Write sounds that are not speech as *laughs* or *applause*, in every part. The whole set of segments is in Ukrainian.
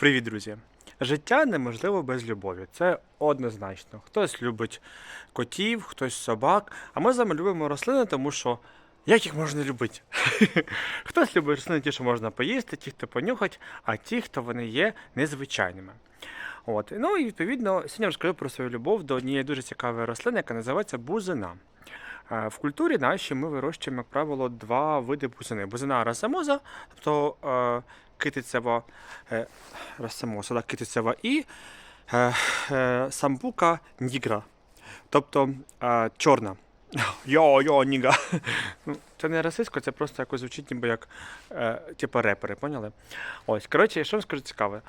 Привіт, друзі! Життя неможливо без любові. Це однозначно. Хтось любить котів, хтось собак. А ми з вами любимо рослини, тому що як їх можна любити? *laughs* Хтось любить рослини, ті, що можна поїсти, ті, хто понюхать, а ті, хто вони є незвичайними. От. Ну і відповідно, сьогодні розкажу про свою любов до однієї дуже цікавої рослини, яка називається бузина. Е, В культурі нашій ми вирощуємо, як правило, два види бузини. Бузина расамоза, тобто е, китицева, е, расамоза, китицева, і е, е, самбука нігра, тобто чорна. *laughs* Йо, йо, ніга. Ну, Це не расистсько, це просто якось звучить ніби як типу репери, поняли? Ось, коротше, що вам скажу цікаве.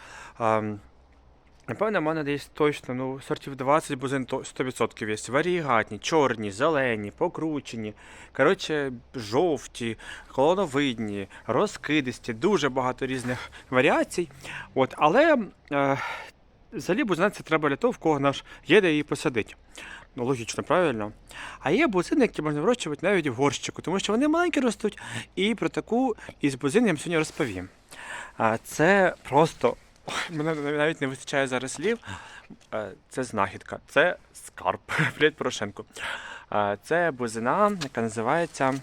Напевно, в мене десь точно ну, сортів 20 бузин 100% є. Варігатні, чорні, зелені, покручені, коротше, жовті, колоновидні, розкидисті, дуже багато різних варіацій. От, але е, взагалі бузина це треба для того, в кого наш є де її посадити. Ну, логічно, правильно. А є бузини, які можна вирощувати навіть в горщику, тому що вони маленькі ростуть. І про таку із бузин я вам сьогодні розповім. Це просто Мене навіть не вистачає зараз слів. Е, Це знахідка, це скарб. *laughs* Привіт, Порошенко. Е, Це бузина, яка називається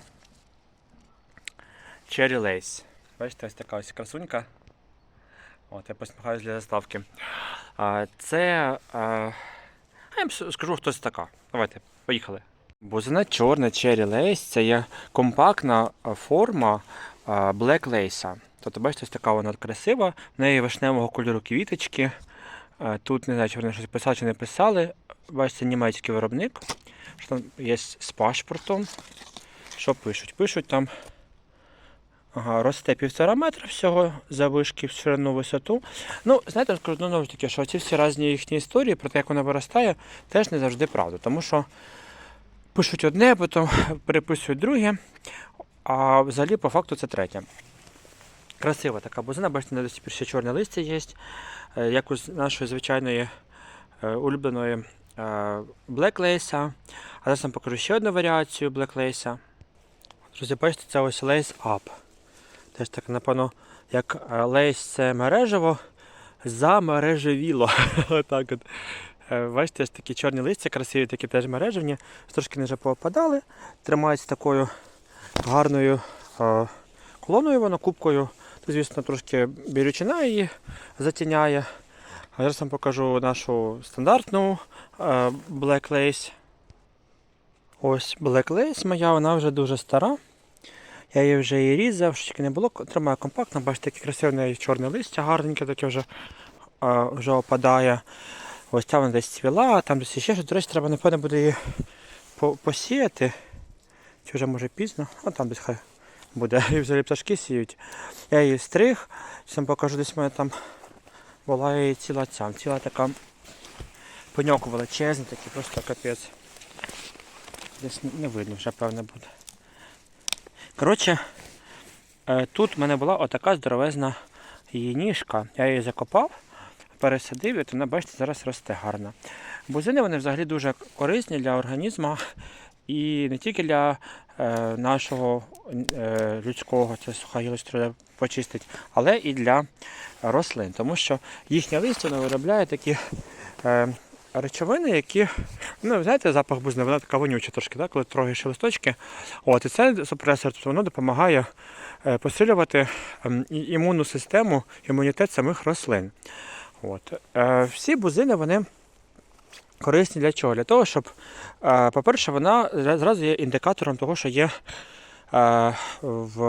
Cherry Lace. Бачите, ось така ось красунька. От, я посміхаюсь для заставки. Е, Це. Я вам скажу, хто це така. Давайте, поїхали. Бузина чорна Cherry Lace це є компактна форма Black Lace. Тобто, бачите, ось така вона красива, в неї вишневого кольору квіточки. Тут не знаю, чи вони щось писали чи не писали. Бачите, німецький виробник. Що там є з пашпортом. Що пишуть? Пишуть там. Ага, росте півтора метра всього за вишки в ширину висоту. Ну, знаєте, скажу знову ж таки, що ці всі різні їхні історії про те, як вона виростає, теж не завжди правда. Тому що пишуть одне, потім переписують друге, а взагалі по факту це третє. Красива така бузина, бачите, на досі ще чорне листя є, е, як у нашої звичайної е, улюбленої е, Black Lace. А зараз вам покажу ще одну варіацію Lace. Друзі, бачите, це ось Lace Up. Теж так, напевно, як Lace це мережево, замережевіло. *laughs* Отак от. Бачите, ось такі чорні листя, красиві, такі теж мережевні, трошки не попадали, тримаються такою гарною колоною, воно кубкою. Звісно, трошки бірючина її затіняє. А зараз вам покажу нашу стандартну е, Black Lace. Ось Black Lace моя, вона вже дуже стара. Я її вже і різав, що тільки не було, тримаю компактно, бачите, таке неї чорне листя, гарненьке таке вже, е, вже опадає. Ось там вона десь цвіла, там десь ще щось. До речі, треба, напевно, буде її посіяти. Чи вже може пізно, а там десь хай буде. І *laughs* взагалі пташки сіють. Я її стриг, зараз покажу, десь в мене там була і ціла ця, ціла така пеньок величезний, такий просто капець. Десь не видно вже певне буде. Коротше, е, тут в мене була отака здоровезна її ніжка. Я її закопав, пересадив, і от вона, бачите, зараз росте гарно. Бузини вони взагалі дуже корисні для організму і не тільки для е, нашого е, людського, це суха гілочка треба почистить, але і для рослин, тому що їхнє листя виробляє такі е, речовини, які, ну, знаєте, запах бузини, вона така вонюча трошки, так, коли трогаєш листочки. От, і це супресор, тобто воно допомагає е, посилювати ем, імунну систему, імунітет самих рослин. От. Е, всі бузини, вони корисні для чого? Для того, щоб, е, по-перше, вона зразу є індикатором того, що є, е, в,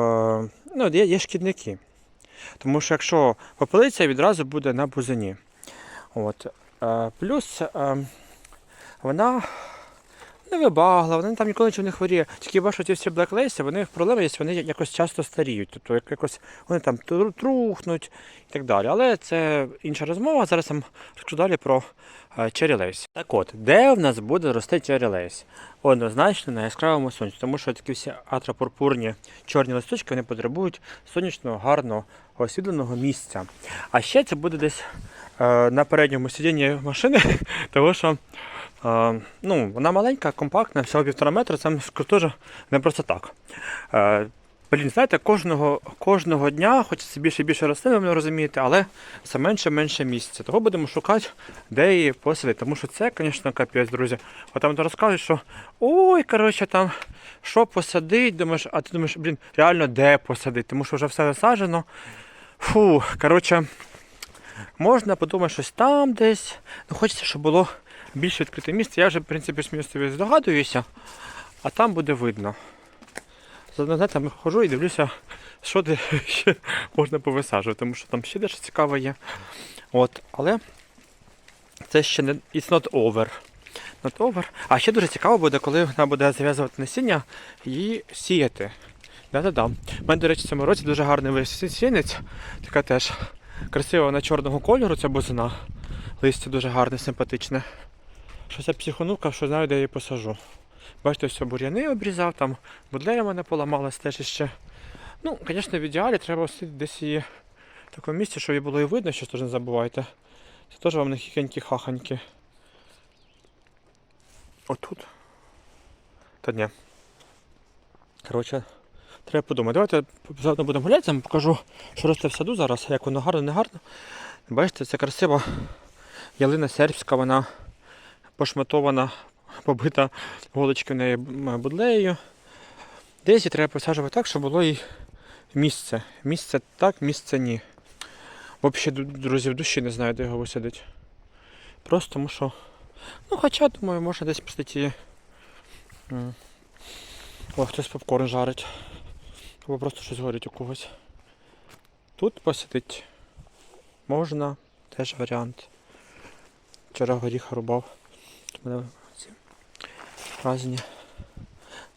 ну, є, є шкідники. Тому що якщо попелиця, відразу буде на бузині. От. Е, плюс вона не вибагла, вона там ніколи нічого не хворіє. Тільки бачу, ті всі Lace, вони проблеми є, вони якось часто старіють. Тобто якось вони там трухнуть і так далі. Але це інша розмова. Зараз я вам розкажу далі про Cherry Так от, де в нас буде рости Lace? Однозначно на яскравому сонці, тому що такі всі атрапурпурні чорні листочки вони потребують сонячного, гарного, освітленого місця. А ще це буде десь е, на передньому сидінні машини, *laughs* тому що е, ну, вона маленька, компактна, всього півтора метра, це теж не просто так. Е, Блін, знаєте, кожного, кожного дня хочеться більше і більше рослин, ви мене розумієте, але все менше менше місця. Того будемо шукати, де її посадити. Тому що це, звісно, капець, друзі. От там розказують, що ой, коротше, там що посадить, думаєш, а ти думаєш, блін, реально де посадити, тому що вже все засаджено. Фу, коротше, можна подумати щось там десь. Ну, хочеться, щоб було більше відкрите місце. Я вже, в принципі, собі здогадуюся, а там буде видно. Заодно, знаєте, я ходжу і дивлюся, що де ще можна повисаджувати, тому що там ще дещо цікаве є. От, але це ще не it's not over. Not over. А ще дуже цікаво буде, коли вона буде зав'язувати насіння і сіяти. Да-да-да. У мене, до речі, в цьому році дуже гарний висінець. Така теж красива вона чорного кольору, ця бузина. Листя дуже гарне, симпатичне. Щось я психонув, що знаю, де я її посажу. Бачите, все бур'яни обрізав, там будлея мене поламалась теж іще. Ну, звісно, в ідеалі треба десь її в такому місці, щоб її було і видно, що теж не забувайте. Це теж вам не хіхенькі хаханьки. Отут. Та ні. Коротше, треба подумати. Давайте заодно будемо гуляти, я вам покажу, що росте в саду зараз, як воно гарно, не гарно. Бачите, це красива ялина сербська, вона пошматована, побита голочки в неї будлеєю. Десь її треба посаджувати так, щоб було і місце. Місце так, місце ні. Взагалі, друзі, в душі не знаю, де його висадити. Просто тому що. Ну, хоча, думаю, можна десь посадити. О, хтось попкорн жарить. Або просто щось горить у когось. Тут посадити можна, теж варіант. Вчора горіха рубав. У разні.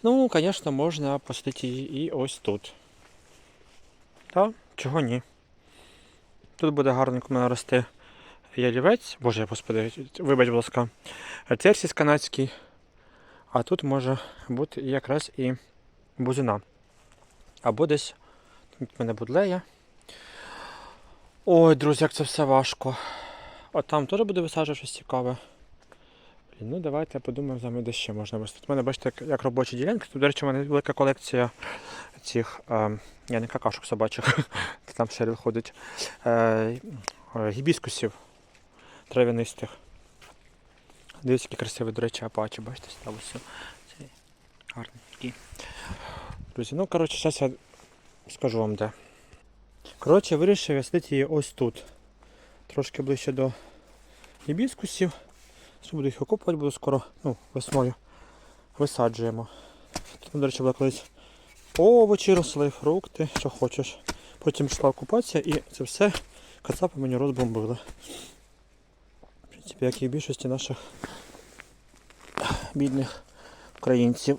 Ну, звісно, можна посадити її і ось тут. Так, чого ні. Тут буде гарненько в мене рости ялівець. Боже, господи, вибач, будь ласка, церсіс канадський. А тут може бути якраз і бузина. Або десь тут в мене будлея. Ой, друзі, як це все важко. А там теж буде висаджувати щось цікаве. Ну давайте подумаємо з вами, де ще можна висадити. У мене бачите, як, робочі ділянки. Тут, до речі, у мене велика колекція цих, е, я не какашок собачих, *laughs* там шерил ходить. Е, гібіскусів трав'янистих. Дивіться, які красиві, до речі, апачі, бачите, став. Цей гарний такий. Друзі, ну коротше, зараз я скажу вам де. Коротше, вирішив я сидіти її ось тут. Трошки ближче до гібіскусів. Що буду їх окопувати, буду скоро, ну, весною. Висаджуємо. Тут, до речі, була колись овочі росли, фрукти, що хочеш. Потім йшла окупація і це все кацапи мені розбомбили. В принципі, як і в більшості наших бідних українців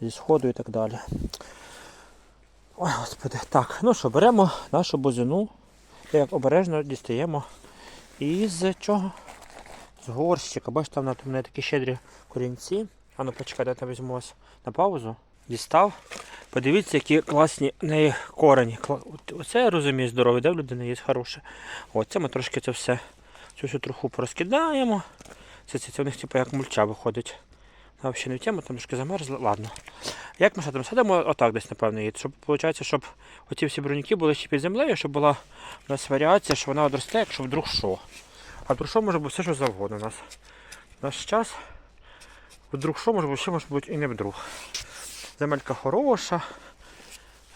зі сходу і так далі. Ой, господи. Так, ну що, беремо нашу бузину, як обережно дістаємо із чого? З горщика. Бачите, там в мене такі щедрі корінці. А ну почекай, дайте візьму вас на паузу. Дістав. Подивіться, які класні неї корені. Оце я розумію здоровий, де в людини є хороше. Оце ми трошки це все, цю всю труху порозкидаємо. Це, це, це в них типу як мульча виходить. Взагалі не в тему, там трошки замерзла. Ладно. Як ми садимо? Садимо отак десь, напевно, її. Щоб виходить, щоб оці всі бронюки були ще під землею, щоб була у нас варіація, що вона одросте, якщо вдруг що. А вдруг що може бути все, що завгодно у нас. Наш час. Вдруг що може бути, ще може бути і не вдруг. Земелька хороша,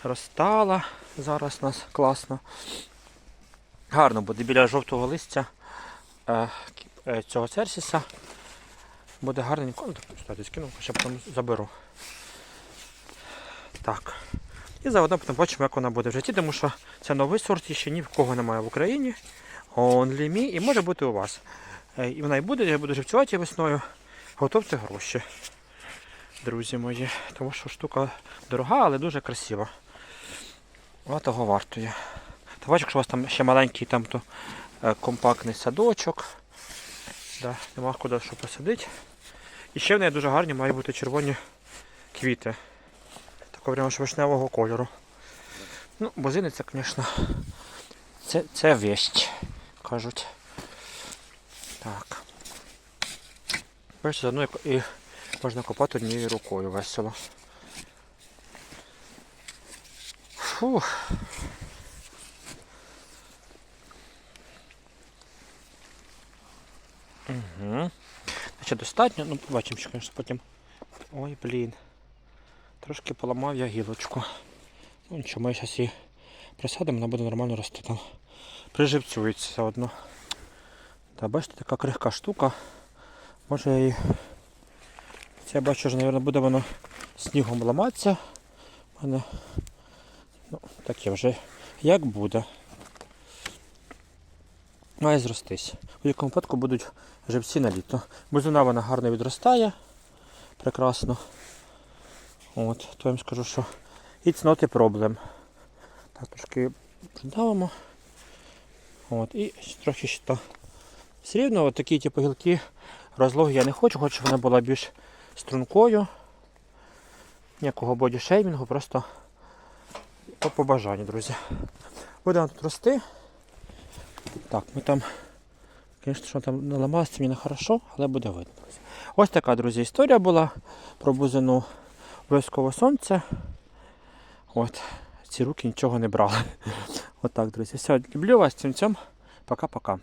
розтала зараз у нас класно. Гарно буде біля жовтого листя е, е, цього церсіса. Буде гарненько. Ну, так, кстати, скину, ще потім заберу. Так. І заодно потім бачимо, як вона буде в житті, тому що це новий сорт і ще ні в кого немає в Україні. Only me, і може бути у вас. Е, І вона і буде, я буду живцювати весною. Готовте гроші, друзі мої. Тому що штука дорога, але дуже красива. Вона того вартує. Та бачу, якщо у вас там ще маленький там, то, е, компактний садочок. Да, нема куди що посадити. І ще в неї дуже гарні мають бути червоні квіти. Такого прямо вишневого кольору. Ну, бузини це, звісно, це, це вещь, кажуть. Так. Бачите, заодно і можна копати однією рукою весело. Фух. Угу. Значить, достатньо, ну побачимо, що, звісно, потім. Ой, блін. Трошки поламав я гілочку. Ну нічого, ми зараз її присадимо, вона буде нормально рости там. Приживцюється заодно. Та бачите, така крихка штука. Може її. Це я бачу, що, мабуть, буде воно снігом ламатися. У мене ну, таке вже як буде. Має зростись. У будь-якому випадку будуть живці на літо. Бузина вона гарно відростає. Прекрасно. От, то я вам скажу, що it's not a. Так, трошки придавимо. От, і трохи ще то. Все рівно такі типу, гілки розлоги я не хочу, хочу, щоб вона була більш стрункою. Ніякого бодішеймінгу, просто по побажанню, друзі. Буде вона тут рости. Так, ми там, звісно, що там наламалося, мені не хорошо, але буде видно. Друзі. Ось така, друзі, історія була про бузину обов'язково сонце. От, ці руки нічого не брали. От так, друзі. Все, люблю вас, цим цьом. Пока-пока.